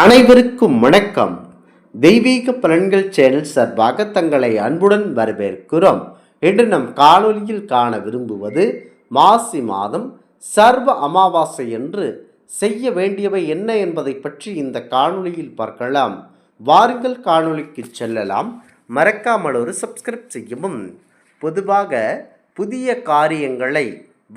அனைவருக்கும் வணக்கம். தெய்வீக பலன்கள் சேனல் சார்பாக தங்களை அன்புடன் வரவேற்கிறோம். இன்று நம் காணொலியில் காண விரும்புவது மாசி மாதம் சர்வ அமாவாசை என்று செய்ய வேண்டியவை என்ன என்பதை பற்றி இந்த காணொலியில் பார்க்கலாம். வாருங்கள் காணொலிக்கு செல்லலாம். மறக்காமல் ஒரு சப்ஸ்கிரைப் செய்யவும். பொதுவாக புதிய காரியங்களை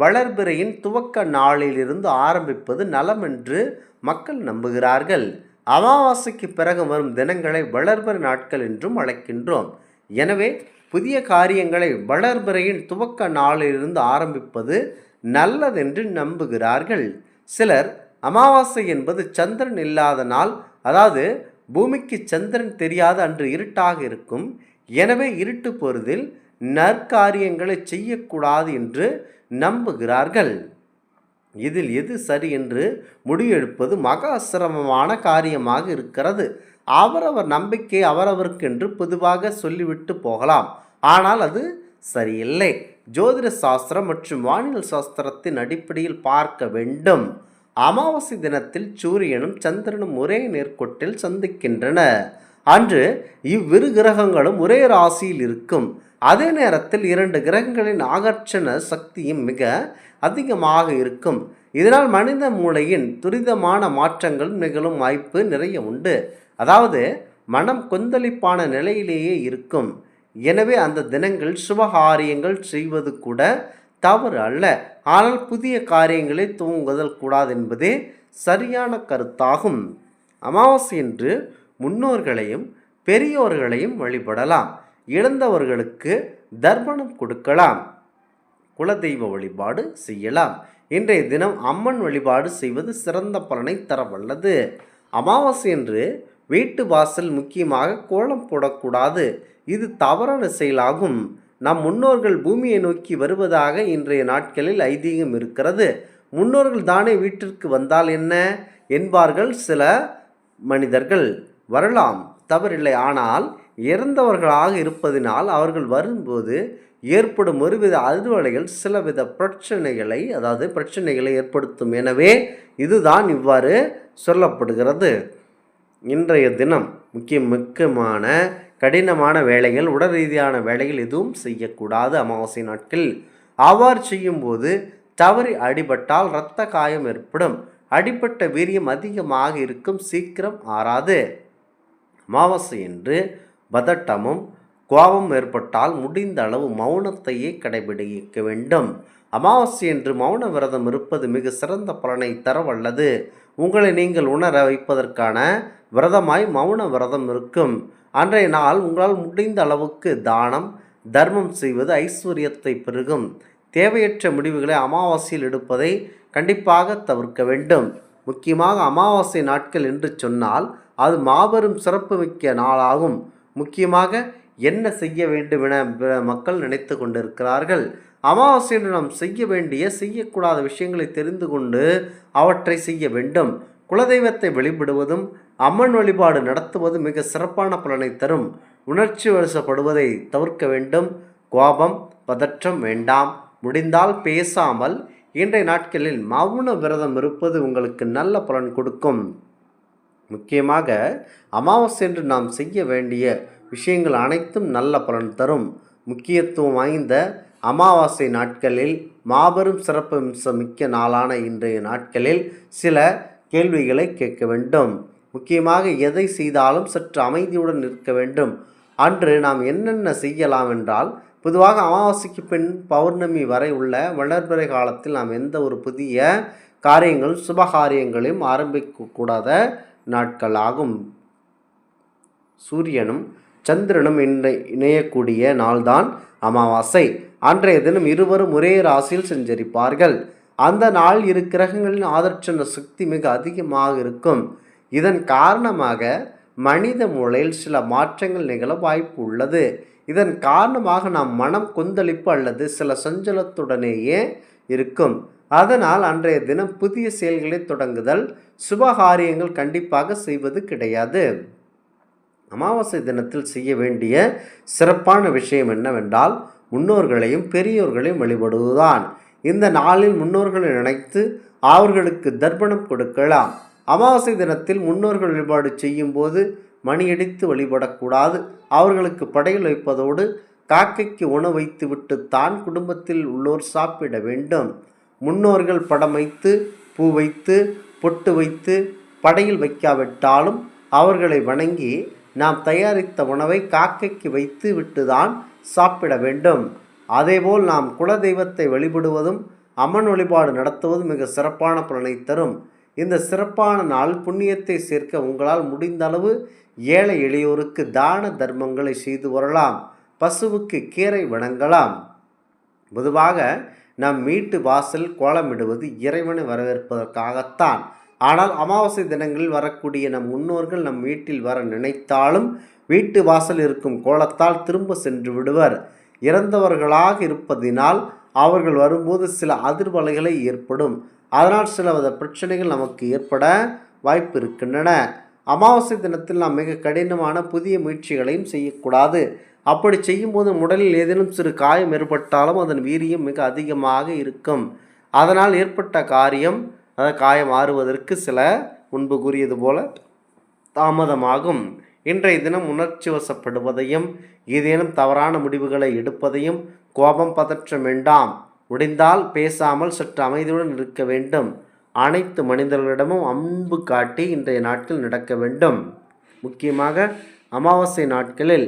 வளர்பிறையின் துவக்க நாளிலிருந்து ஆரம்பிப்பது நலம் என்று மக்கள் நம்புகிறார்கள். அமாவாசைக்கு பிறகு வரும் தினங்களை வளர்பிற நாட்கள் என்றும் அழைக்கின்றோம். எனவே புதிய காரியங்களை வளர்பிறையின் துவக்க நாளிலிருந்து ஆரம்பிப்பது நல்லதென்று நம்புகிறார்கள். சிலர் அமாவாசை என்பது சந்திரன் இல்லாத நாள் அதாவது பூமிக்கு சந்திரன் தெரியாத அன்று இருட்டாக இருக்கும். எனவே இருட்டு பொருதில் நற்காரியங்களை செய்யக்கூடாது என்று நம்புகிறார்கள். இதில் எது சரி என்று முடிவெடுப்பது மக சிரமமான காரியமாக இருக்கிறது. அவரவர் நம்பிக்கை அவரவருக்கென்று பொதுவாக சொல்லிவிட்டு போகலாம். ஆனால் அது சரியில்லை. ஜோதிட சாஸ்திரம் மற்றும் வானியல் சாஸ்திரத்தின் அடிப்படையில் பார்க்க வேண்டும். அமாவாசை தினத்தில் சூரியனும் சந்திரனும் ஒரே நேர்கோட்டில் சந்திக்கின்றன. அன்று இவ்விரு கிரகங்களும் ஒரே ராசியில் இருக்கும். அதே நேரத்தில் இரண்டு கிரகங்களின் ஆகர்ஷண சக்தியும் மிக அதிகமாக இருக்கும். இதனால் மனித மூளையின் துரிதமான மாற்றங்கள் நிகழும் வாய்ப்பு நிறைய உண்டு. அதாவது மனம் கொந்தளிப்பான நிலையிலேயே இருக்கும். எனவே அந்த தினங்கள் சுபகாரியங்கள் செய்வது கூட தவறு அல்ல. ஆனால் புதிய காரியங்களை துவங்குதல் கூடாது என்பதே சரியான கருத்தாகும். அமாவாசை என்று முன்னோர்களையும் பெரியோர்களையும் வழிபடலாம். இழந்தவர்களுக்கு தர்ப்பணம் கொடுக்கலாம். குலதெய்வ வழிபாடு செய்யலாம். இன்றைய தினம் அம்மன் வழிபாடு செய்வது சிறந்த பலனை தர வல்லது அமாவாசை என்று வீட்டு வாசல் முக்கியமாக கோலம் போடக்கூடாது. இது தவறான செயலாகும். நம் முன்னோர்கள் பூமியை நோக்கி வருவதாக இன்றைய நாட்களில் ஐதீகம் இருக்கிறது. முன்னோர்கள் தானே வீட்டிற்கு வந்தால் என்ன? என்பார்கள் சில மனிதர்கள். வரலாம். தவறில்லை. ஆனால் இறந்தவர்களாக இருப்பதினால் அவர்கள் வரும்போது ஏற்படும் ஒருவித அதிர்வலைகள் சிலவித பிரச்சனைகளை அதாவது பிரச்சனைகளை ஏற்படுத்தும். எனவே இதுதான் இவ்வாறு சொல்லப்படுகிறது. இன்றைய தினம் முக்கிய முக்கியமான கடினமான வேலைகள் உடல் ரீதியான வேலைகள் எதுவும் செய்யக்கூடாது அமாவாசை நாட்கள். அவ்வாறு செய்யும்போது தவறி அடிபட்டால் இரத்த காயம் ஏற்படும். அடிப்பட்ட வீரியம் அதிகமாக இருக்கும் சீக்கிரம் ஆறாது. அமாவாசை என்று பதட்டமும் கோபம் ஏற்பட்டால் முடிந்த அளவு மௌனத்தையே கடைபிடிக்க வேண்டும். அமாவாசை என்று மௌன விரதம் இருப்பது மிக சிறந்த பலனை தரவல்லது. உங்களை நீங்கள் உணர வைப்பதற்கான விரதமாய் மௌன விரதம் இருக்கும். அன்றைய நாள் உங்களால் முடிந்த அளவுக்கு தானம் தர்மம் செய்வது ஐஸ்வர்யத்தை பெருகும். தேவையற்ற முடிவுகளை அமாவாசையில் எடுப்பதை கண்டிப்பாக தவிர்க்க வேண்டும். முக்கியமாக அமாவாசை நாட்கள் என்று சொன்னால் அது மாபெரும் சிறப்புமிக்க நாளாகும். முக்கியமாக என்ன செய்ய வேண்டும் என மக்கள் நினைத்து கொண்டிருக்கிறார்கள். அமாவாசையில் நாம் செய்ய வேண்டிய செய்யக்கூடாத விஷயங்களை தெரிந்து கொண்டு அவற்றை செய்ய வேண்டும். குலதெய்வத்தை வழிபடுவதும் அம்மன் வழிபாடு நடத்துவதும் மிக சிறப்பான பலனை தரும். உணர்ச்சி வசப்படுவதை தவிர்க்க வேண்டும். கோபம் பதற்றம் வேண்டாம். முடிந்தால் பேசாமல் இன்றைய நாட்களில் மௌன விரதம் இருப்பது உங்களுக்கு நல்ல பலன் கொடுக்கும். முக்கியமாக அமாவாசை என்று நாம் செய்ய வேண்டிய விஷயங்கள் அனைத்தும் நல்ல பலன் தரும். முக்கியத்துவம் வாய்ந்த அமாவாசை நாட்களில் மாபெரும் சிறப்பு மிக்க நாளான இன்றைய நாட்களில் சில கேள்விகளை கேட்க வேண்டும். முக்கியமாக எதை செய்தாலும் சற்று அமைதியுடன் இருக்க வேண்டும். அன்று நாம் என்னென்ன செய்யலாம் என்றால் பொதுவாக அமாவாசைக்கு பின் பௌர்ணமி வரை உள்ள வளர்பிறை காலத்தில் நாம் எந்த ஒரு புதிய காரியங்கள் சுபகாரியங்களையும் ஆரம்பிக்கக்கூடாத நாட்களாகும். சூரியனும் சந்திரனும் இணை இணையக்கூடிய நாள்தான் அமாவாசை. அன்றைய தினம் இருவரும் ஒரே ராசியில் செஞ்சரிப்பார்கள் அந்த நாள் இரு கிரகங்களின் ஆதர்ஷன சக்தி மிக அதிகமாக இருக்கும். இதன் காரணமாக மனித மூளையில் சில மாற்றங்கள் நிகழ வாய்ப்பு உள்ளது. இதன் காரணமாக நாம் மனம் கொந்தளிப்பு அல்லது சில சஞ்சலத்துடனேயே இருக்கும். அதனால் அன்றைய தினம் புதிய செயல்களை தொடங்குதல் சுபகாரியங்கள் கண்டிப்பாக செய்வது கிடையாது. அமாவாசை தினத்தில் செய்ய வேண்டிய சிறப்பான விஷயம் என்னவென்றால் முன்னோர்களையும் பெரியோர்களையும் வழிபடுவதுதான். இந்த நாளில் முன்னோர்களை நினைத்து அவர்களுக்கு தர்ப்பணம் கொடுக்கலாம். அமாவாசை தினத்தில் முன்னோர்கள் வழிபாடு செய்யும்போது மணியடித்து வழிபடக்கூடாது. அவர்களுக்கு படையல் வைப்பதோடு காக்கைக்கு உணவு வைத்துவிட்டு தான் குடும்பத்தில் உள்ளோர் சாப்பிட வேண்டும். முன்னோர்கள் படம் வைத்து பூ வைத்து பொட்டு வைத்து படையில் வைக்காவிட்டாலும் அவர்களை வணங்கி நாம் தயாரித்த உணவை காக்கைக்கு வைத்து விட்டுதான் சாப்பிட வேண்டும். அதேபோல் நாம் குலதெய்வத்தை வழிபடுவதும் அம்மன் வழிபாடு நடத்துவதும் மிக சிறப்பான பலனை தரும். இந்த சிறப்பான நாள் புண்ணியத்தை சேர்க்க உங்களால் முடிந்த அளவு ஏழை எளியோருக்கு தான தர்மங்களை செய்து வரலாம். பசுவுக்கு கீரை வணங்கலாம். பொதுவாக நம் வீட்டு வாசல் கோலமிடுவது இறைவனை வரவேற்பதற்காகத்தான். ஆனால் அமாவாசை தினங்களில் வரக்கூடிய நம் முன்னோர்கள் நம் வீட்டில் வர நினைத்தாலும் வீட்டு வாசல் இருக்கும் கோலத்தால் திரும்ப சென்று விடுவர். இறந்தவர்களாக இருப்பதினால் அவர்கள் வரும்போது சில அதிர்வலைகளை ஏற்படும். அதனால் சில வித பிரச்சனைகள் நமக்கு ஏற்பட வாய்ப்பு இருக்கின்றன. அமாவாசை தினத்தில் நாம் மிக கடினமான புதிய முயற்சிகளையும் செய்யக்கூடாது. அப்படி செய்யும்போது உடலில் ஏதேனும் சிறு காயம் ஏற்பட்டாலும் அதன் வீரியம் மிக அதிகமாக இருக்கும். அதனால் ஏற்பட்ட காரியம் அதாவது காயம் ஆறுவதற்கு சில முன்பு கூறியது போல தாமதமாகும். இன்றைய தினம் உணர்ச்சி வசப்படுவதையும் ஏதேனும் தவறான முடிவுகளை எடுப்பதையும் கோபம் பதற்றம் வேண்டாம். முடிந்தால் பேசாமல் சற்று அமைதியுடன் இருக்க வேண்டும். அனைத்து மனிதர்களிடமும் அன்பு காட்டி இன்றைய நாட்கள் நடக்க வேண்டும். முக்கியமாக அமாவாசை நாட்களில்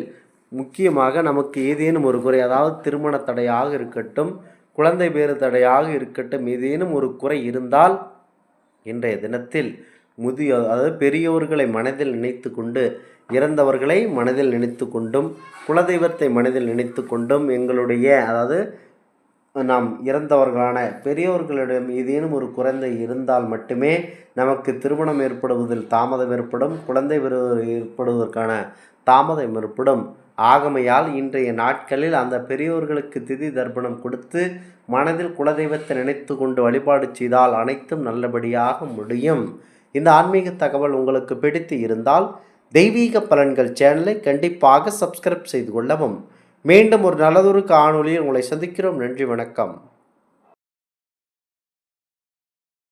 முக்கியமாக நமக்கு ஏதேனும் ஒரு குறை அதாவது திருமண தடையாக இருக்கட்டும் குழந்தை பேறு தடையாக இருக்கட்டும் ஏதேனும் ஒரு குறை இருந்தால் இன்றைய தினத்தில் முதிய அதாவது பெரியோர்களை மனதில் நினைத்து கொண்டு இறந்தவர்களை மனதில் நினைத்து கொண்டும் குலதெய்வத்தை மனதில் நினைத்து கொண்டும் எங்களுடைய அதாவது நாம் இறந்தவர்களான பெரியோர்களிடம் ஏதேனும் ஒரு குழந்தை இருந்தால் மட்டுமே நமக்கு திருமணம் ஏற்படுவதில் தாமதம் ஏற்படும் குழந்தை பெறு ஏற்படுவதற்கான தாமதம் ஏற்படும். ஆகமையால் இன்றைய நாட்களில் அந்த பெரியோர்களுக்கு திதி தர்ப்பணம் கொடுத்து மனதில் குலதெய்வத்தை நினைத்து கொண்டு வழிபாடு செய்தால் அனைத்தும் நல்லபடியாக முடியும். இந்த ஆன்மீக தகவல் உங்களுக்கு பிடித்து இருந்தால் தெய்வீக பலன்கள் சேனலை கண்டிப்பாக சப்ஸ்கிரைப் செய்து கொள்ளவும். மீண்டும் ஒரு நல்லதொரு காணொலியில் உங்களை சந்திக்கிறோம். நன்றி வணக்கம்.